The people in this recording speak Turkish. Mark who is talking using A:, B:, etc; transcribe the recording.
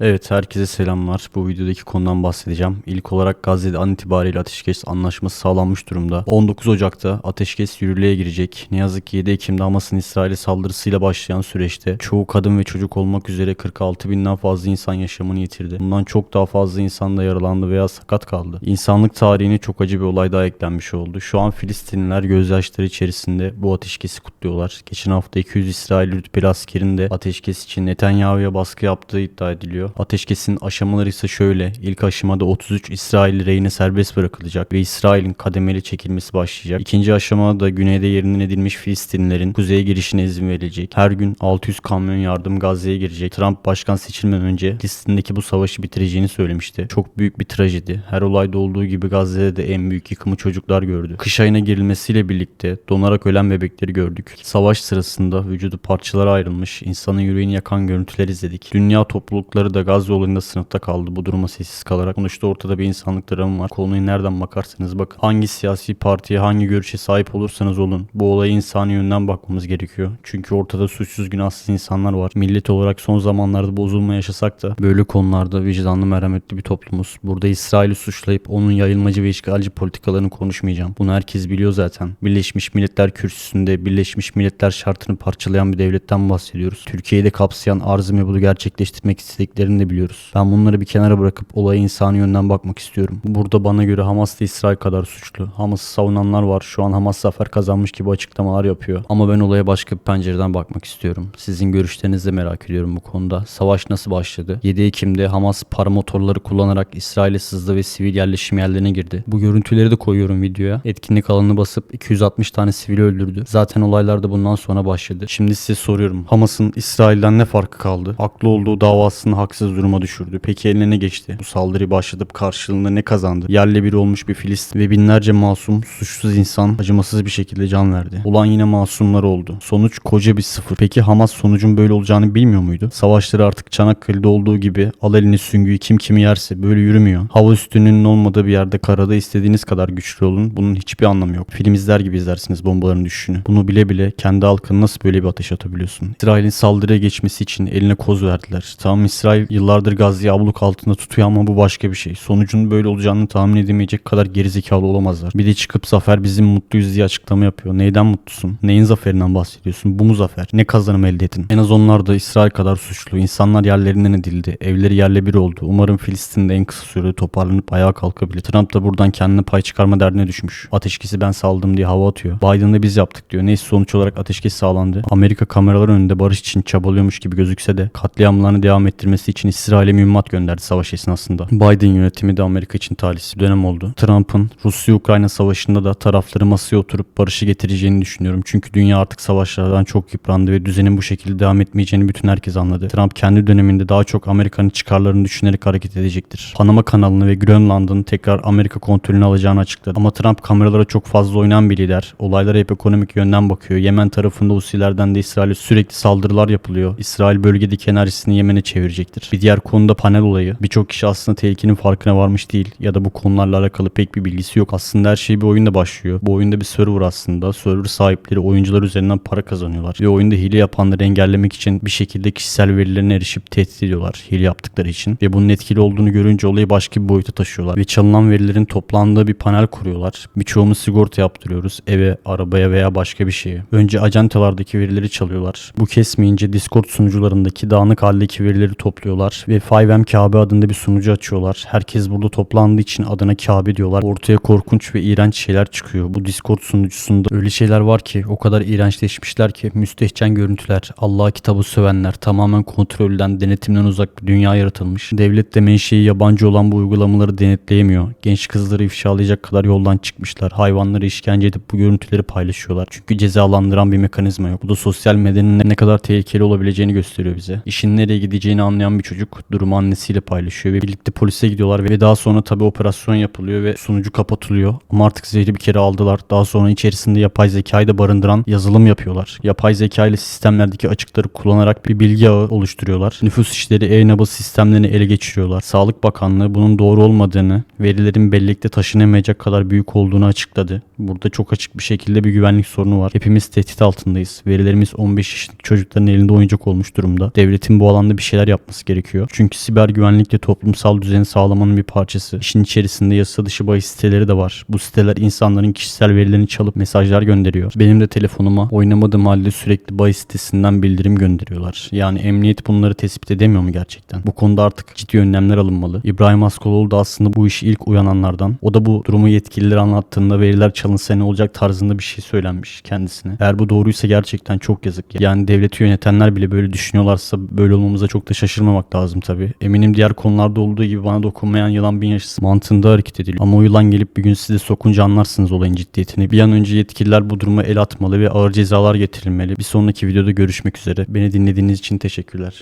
A: Evet herkese selamlar. Bu videodaki konudan bahsedeceğim. İlk olarak Gazze'de an itibariyle ateşkes anlaşması sağlanmış durumda. 19 Ocak'ta ateşkes yürürlüğe girecek. Ne yazık ki 7 Ekim'de Hamas'ın İsrail'e saldırısıyla başlayan süreçte çoğu kadın ve çocuk olmak üzere 46 binden fazla insan yaşamını yitirdi. Bundan çok daha fazla insan da yaralandı veya sakat kaldı. İnsanlık tarihine çok acı bir olay daha eklenmiş oldu. Şu an Filistinliler gözyaşları içerisinde bu ateşkesi kutluyorlar. Geçen hafta 200 İsrail rütbeli askerin de ateşkes için Netanyahu'ya baskı yaptığı iddia ediliyor. Ateşkesin aşamaları ise şöyle. İlk aşamada 33 İsrail reyni serbest bırakılacak ve İsrail'in kademeli çekilmesi başlayacak. İkinci aşamada güneyde yerinden edilmiş Filistinlilerin kuzeye girişine izin verilecek. Her gün 600 kamyon yardım Gazze'ye girecek. Trump başkan seçilmeden önce Filistin'deki bu savaşı bitireceğini söylemişti. Çok büyük bir trajedi. Her olayda olduğu gibi Gazze'de de en büyük yıkımı çocuklar gördü. Kış ayına girilmesiyle birlikte donarak ölen bebekleri gördük. Savaş sırasında vücudu parçalara ayrılmış, insanın yüreğini yakan görüntüler izledik. Dünya toplulukları da Gazze olayında sınıfta kaldı bu duruma sessiz kalarak. Sonuçta ortada bir insanlık dramı var. Konuyu nereden bakarsanız bakın. Hangi siyasi partiye, hangi görüşe sahip olursanız olun. Bu olaya insani yönden bakmamız gerekiyor. Çünkü ortada suçsuz günahsız insanlar var. Millet olarak son zamanlarda bozulma yaşasak da böyle konularda vicdanlı merhametli bir toplumuz. Burada İsrail'i suçlayıp onun yayılmacı ve işgalci politikalarını konuşmayacağım. Bunu herkes biliyor zaten. Birleşmiş Milletler kürsüsünde Birleşmiş Milletler şartını parçalayan bir devletten bahsediyoruz. Türkiye'yi de kapsayan arz-ı mebulu gerçekleştirmek istediklerini de biliyoruz. Ben bunları bir kenara bırakıp olaya insani yönden bakmak istiyorum. Burada bana göre Hamas da İsrail kadar suçlu. Hamas'ı savunanlar var. Şu an Hamas zafer kazanmış gibi açıklamalar yapıyor. Ama ben olaya başka bir pencereden bakmak istiyorum. Sizin görüşlerinizi de merak ediyorum bu konuda. Savaş nasıl başladı? 7 Ekim'de Hamas paramotorları kullanarak İsrail'e sızdı ve sivil yerleşim yerlerine girdi. Bu görüntüleri de koyuyorum videoya. Etkinlik alanını basıp 260 tane sivili öldürdü. Zaten olaylar da bundan sonra başladı. Şimdi size soruyorum. Hamas'ın İsrail'den ne farkı kaldı? Haklı olduğu davasını haksız duruma düşürdü. Peki eline ne geçti? Bu saldırıyı başlatıp karşılığında ne kazandı? Yerle bir olmuş bir Filistin ve binlerce masum, suçsuz insan acımasız bir şekilde can verdi. Olan yine masumlar oldu. Sonuç koca bir sıfır. Peki Hamas sonucun böyle olacağını bilmiyor muydu? Savaşları artık Çanakkale'de olduğu gibi al elini süngüyü kim kimi yerse böyle yürümüyor. Hava üstünlüğünün olmadığı bir yerde karada istediğiniz kadar güçlü olun. Bunun hiçbir anlamı yok. Film izler gibi izlersiniz bombaların düşüşünü. Bunu bile bile kendi halkına nasıl böyle bir ateş atabiliyorsun? İsrail'in saldırıya geçmesi için eline koz verdiler. Tamam İsrail yıllardır Gazze'yi abluk altında tutuyor ama bu başka bir şey. Sonucun böyle olacağını tahmin edemeyecek kadar gerizekalı olamazlar. Bir de çıkıp zafer bizim mutluyuz diye açıklama yapıyor. Neyden mutlusun? Neyin zaferinden bahsediyorsun? Bu mu zafer? Ne kazanım elde ettin? En az onlar da İsrail kadar suçlu. İnsanlar yerlerinden edildi. Evleri yerle bir oldu. Umarım Filistin'de en kısa sürede toparlanıp ayağa kalkabilir. Trump da buradan kendine pay çıkarma derdine düşmüş. Ateşkesi ben saldım diye hava atıyor. Biden da biz yaptık diyor. Neyse sonuç olarak ateşkes sağlandı. Amerika kameralar önünde barış için çabalıyormuş gibi gözükse de katliamlarını devam ettirmesi için İsrail'e mühimmat gönderdi savaş esnasında. Biden yönetimi de Amerika için talihsiz bir dönem oldu. Trump'ın Rusya-Ukrayna savaşında da tarafları masaya oturup barışı getireceğini düşünüyorum. Çünkü dünya artık savaşlardan çok yıprandı ve düzenin bu şekilde devam etmeyeceğini bütün herkes anladı. Trump kendi döneminde daha çok Amerika'nın çıkarlarını düşünerek hareket edecektir. Panama kanalını ve Grönland'ın tekrar Amerika kontrolünü alacağını açıkladı. Ama Trump kameralara çok fazla oynayan bir lider. Olaylara hep ekonomik yönden bakıyor. Yemen tarafında Husilerden de İsrail'e sürekli saldırılar yapılıyor. İsrail bölgedeki enerjisini Yemen'e çevirecektir. Bir diğer konuda panel olayı. Birçok kişi aslında tehlikenin farkına varmış değil ya da bu konularla alakalı pek bir bilgisi yok. Aslında her şey bir oyunda başlıyor. Bu oyunda bir server aslında. Server sahipleri oyuncular üzerinden para kazanıyorlar. Ve oyunda hile yapanları engellemek için bir şekilde kişisel verilerine erişip tehdit ediyorlar hile yaptıkları için. Ve bunun etkili olduğunu görünce olayı başka bir boyuta taşıyorlar. Ve çalınan verilerin toplandığı bir panel kuruyorlar. Birçoğumuz sigorta yaptırıyoruz. Eve, arabaya veya başka bir şeye. Önce ajantalardaki verileri çalıyorlar. Bu kesmeyince Discord sunucularındaki dağınık haldeki verileri topluyorlar. Ve 5M Kabe adında bir sunucu açıyorlar. Herkes burada toplandığı için adına Kabe diyorlar. Ortaya korkunç ve iğrenç şeyler çıkıyor. Bu Discord sunucusunda öyle şeyler var ki o kadar iğrençleşmişler ki müstehcen görüntüler, Allah kitabı sövenler, tamamen kontrolden, denetimden uzak bir dünya yaratılmış. Devlet de menşei yabancı olan bu uygulamaları denetleyemiyor. Genç kızları ifşalayacak kadar yoldan çıkmışlar. Hayvanları işkence edip bu görüntüleri paylaşıyorlar. Çünkü cezalandıran bir mekanizma yok. Bu da sosyal medyanın ne kadar tehlikeli olabileceğini gösteriyor bize. İşin nereye gideceğini anlayan bir çocuk durumu annesiyle paylaşıyor ve birlikte polise gidiyorlar ve daha sonra tabi operasyon yapılıyor ve sunucu kapatılıyor. Ama artık zehri bir kere aldılar. Daha sonra içerisinde yapay zekayı da barındıran yazılım yapıyorlar. Yapay zeka ile sistemlerdeki açıkları kullanarak bir bilgi ağı oluşturuyorlar. Nüfus işleri e-nabız sistemlerini ele geçiriyorlar. Sağlık Bakanlığı bunun doğru olmadığını, verilerin bellekte taşınamayacak kadar büyük olduğunu açıkladı. Burada çok açık bir şekilde bir güvenlik sorunu var. Hepimiz tehdit altındayız. Verilerimiz 15 yaşındaki çocukların elinde oyuncak olmuş durumda. Devletin bu alanda bir şeyler yapması gerekiyor. Çünkü siber güvenlikle toplumsal düzeni sağlamanın bir parçası. İşin içerisinde yasa dışı bahis siteleri de var. Bu siteler insanların kişisel verilerini çalıp mesajlar gönderiyor. Benim de telefonuma oynamadığım halde sürekli bahis sitesinden bildirim gönderiyorlar. Yani emniyet bunları tespit edemiyor mu gerçekten? Bu konuda artık ciddi önlemler alınmalı. İbrahim Askoloğlu da aslında bu işi ilk uyananlardan. O da bu durumu yetkililere anlattığında veriler çalınsa ne olacak tarzında bir şey söylenmiş kendisine. Eğer bu doğruysa gerçekten çok yazık. Yani devleti yönetenler bile böyle düşünüyorlarsa böyle olmamıza çok da şaşırmamak lazım tabii. Eminim diğer konularda olduğu gibi bana dokunmayan yılan bin yaşasın mantığında hareket ediliyor. Ama o yılan gelip bir gün size sokunca anlarsınız olayın ciddiyetini. Bir an önce yetkililer bu duruma el atmalı ve ağır cezalar getirilmeli. Bir sonraki videoda görüşmek üzere. Beni dinlediğiniz için teşekkürler.